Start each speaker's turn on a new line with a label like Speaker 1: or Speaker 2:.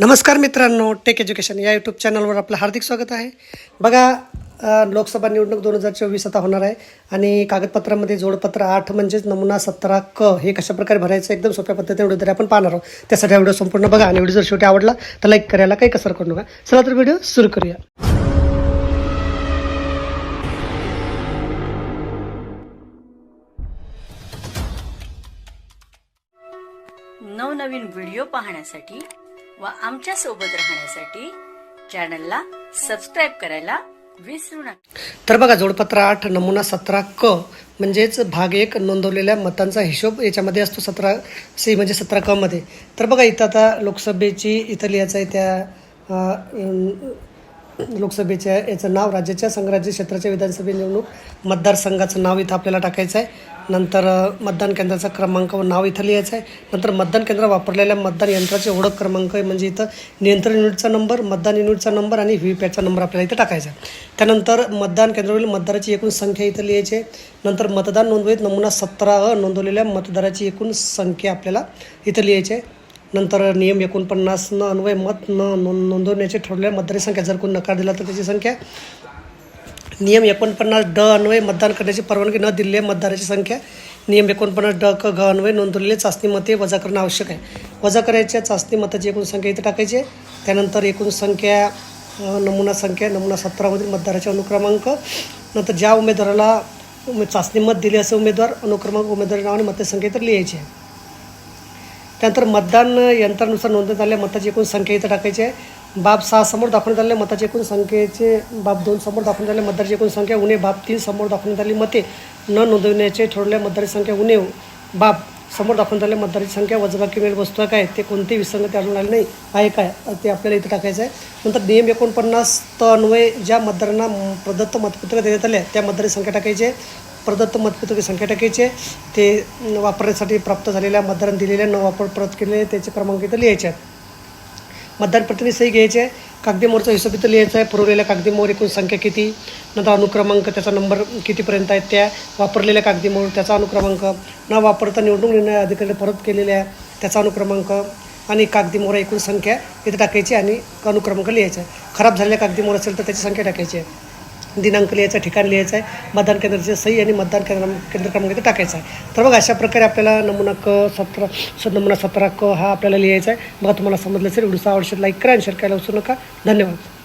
Speaker 1: नमस्कार मित्रांनो take education या यूट्यूब चॅनलवर आपलं हार्दिक स्वागत आहे. बघा लोकसभा निवडणूक दोन हजार चोवीस आता होणार आहे आणि कागदपत्रामध्ये जोडपत्र आठ म्हणजेच नमुना सतरा क हे कशाप्रकारे भरायचं एकदम सोप्या पद्धतीने व्हिडिओ तरी आपण पाहणार आहोत. त्यासाठी हा व्हिडिओ संपूर्ण बघा आणि व्हिडिओ जर शेवटी आवडला तर लाईक करायला काही कसर करू नका. चला तर व्हिडिओ सुरू करूया.
Speaker 2: नवनवीन व्हिडिओ पाहण्यासाठी व आमच्यासोबत राहण्यासाठी चॅनलला सबस्क्राईब करायला विसरू नका.
Speaker 1: तर बघा जोडपत्र आठ नमुना सतरा क म्हणजेच भाग एक नोंदवलेल्या मतांचा हिशोब याच्यामध्ये असतो सतरा सी म्हणजे सतरा क मध्ये. तर बघा इथं आता लोकसभेची इथं लिहायचं आहे त्या लोकसभेच्या याचं नाव राज्याच्या संघराज्य क्षेत्राच्या विधानसभा निवडणूक मतदारसंघाचं नाव इथं आपल्याला टाकायचं आहे. नंतर मतदान केंद्राचा क्रमांक व नाव इथं लिहायचं आहे. नंतर मतदान केंद्र वापरलेल्या मतदान यंत्राचे ओळख क्रमांक आहे म्हणजे इथं नियंत्रण युनिटचा नंबर मतदान युनिटचा नंबर आणि व्ही पॅटचा नंबर आपल्याला इथं टाकायचा आहे. त्यानंतर मतदान केंद्रावरील मतदाराची एकूण संख्या इथं लिहायची आहे. नंतर मतदान नोंदवीत नमुना सतरा अ नोंदवलेल्या मतदाराची एकूण संख्या आपल्याला इथं लिहायची आहे. नंतर नियम एकोणपन्नास न अन्वय मत न नोंदवण्याचे ठरवलेल्या मतदारी संख्या जर कोणी नकार दिला तर त्याची संख्या नियम एकोणपन्नास ड अन्वय मतदान करण्याची परवानगी न दिलेल्या मतदाराची संख्या नियम एकोणपन्नास ड क घ अन्वय नोंदवलेले चाचणी मते वजा करणं आवश्यक आहे. वजा करायच्या चाचणी मताची एकूण संख्या इथे टाकायची आहे. त्यानंतर एकूण संख्या नमुना संख्या नमुना सतरामधील मतदाराचे अनुक्रमांक. नंतर ज्या उमेदवाराला उमे- चाचणी मत दिले असे उमेदवार अनुक्रमांक उमेदवारी नावाने आणि मतसंख्या इतर लिहायची आहे. त्यानंतर मतदान यंत्रानुसार नोंदवण्यात आलेल्या मताची एकूण संख्या इथं टाकायची आहे. बाब सहा समोर दाखवण्यात आलेल्या मताची एकूण संख्येचे बाब दोन समोर दाखवण्यात आलेल्या मतदाराची एकूण संख्या उणे बाब तीन समोर दाखवण्यात आली मते न नोंदवण्याचे ठरवल्या मतदाराची संख्या उणे बाब समोर दाखवण्यात आलेल्या मतदाराची संख्या वजबाकी मिळेल वस्तू काय? ते कोणती विसंगती आढळून आली नाही. आहे काय? ते आपल्याला इथं टाकायचं आहे. नंतर नियम एकोणपन्नास त अन्वय ज्या मतदारांना प्रदत्त मतपत्र देण्यात आल्या त्या मतदाराची संख्या टाकायची आहे. प्रदत्त मतपत्राची संख्या टाकायची ते वापरण्यासाठी प्राप्त झालेल्या मतदारांनी दिलेल्या न वापर परत केलेले त्याचे क्रमांक इथं लिहायचे आहेत. मतदान प्रतिनिधी सही घ्यायचे आहे. कागदी मोरचा हिशोब इथं लिहायचा आहे. पुरवलेल्या कागदी मोर एकूण संख्या किती? नंतर अनुक्रमांक त्याचा नंबर कितीपर्यंत आहेत त्या? वापरलेल्या कागदी मोर त्याचा अनुक्रमांक? न वापरता निवडणूक निर्णय अधिकारी परत केलेल्या त्याचा अनुक्रमांक आणि कागदी मोहरा एकूण संख्या इथं टाकायची आणि अनुक्रमांक लिहायचा आहे. खराब झालेल्या कागदी मोहर असेल तर त्याची संख्या टाकायची आहे. दिनांक लिहायचा ठिकाण लिहायचं आहे मतदान केंद्राची सही आणि मतदान केंद्र केंद्र क्रमांक इथे टाकायचा आहे. तर बघा अशा प्रकारे आपल्याला नमुना क सतरा स नमुना सतरा क हा आपल्याला लिहायचा आहे. बघा तुम्हाला समजलं असेल व्हिडिओचा आवडशील लाईक करा आणि शेअर करायला विसरू नका. धन्यवाद.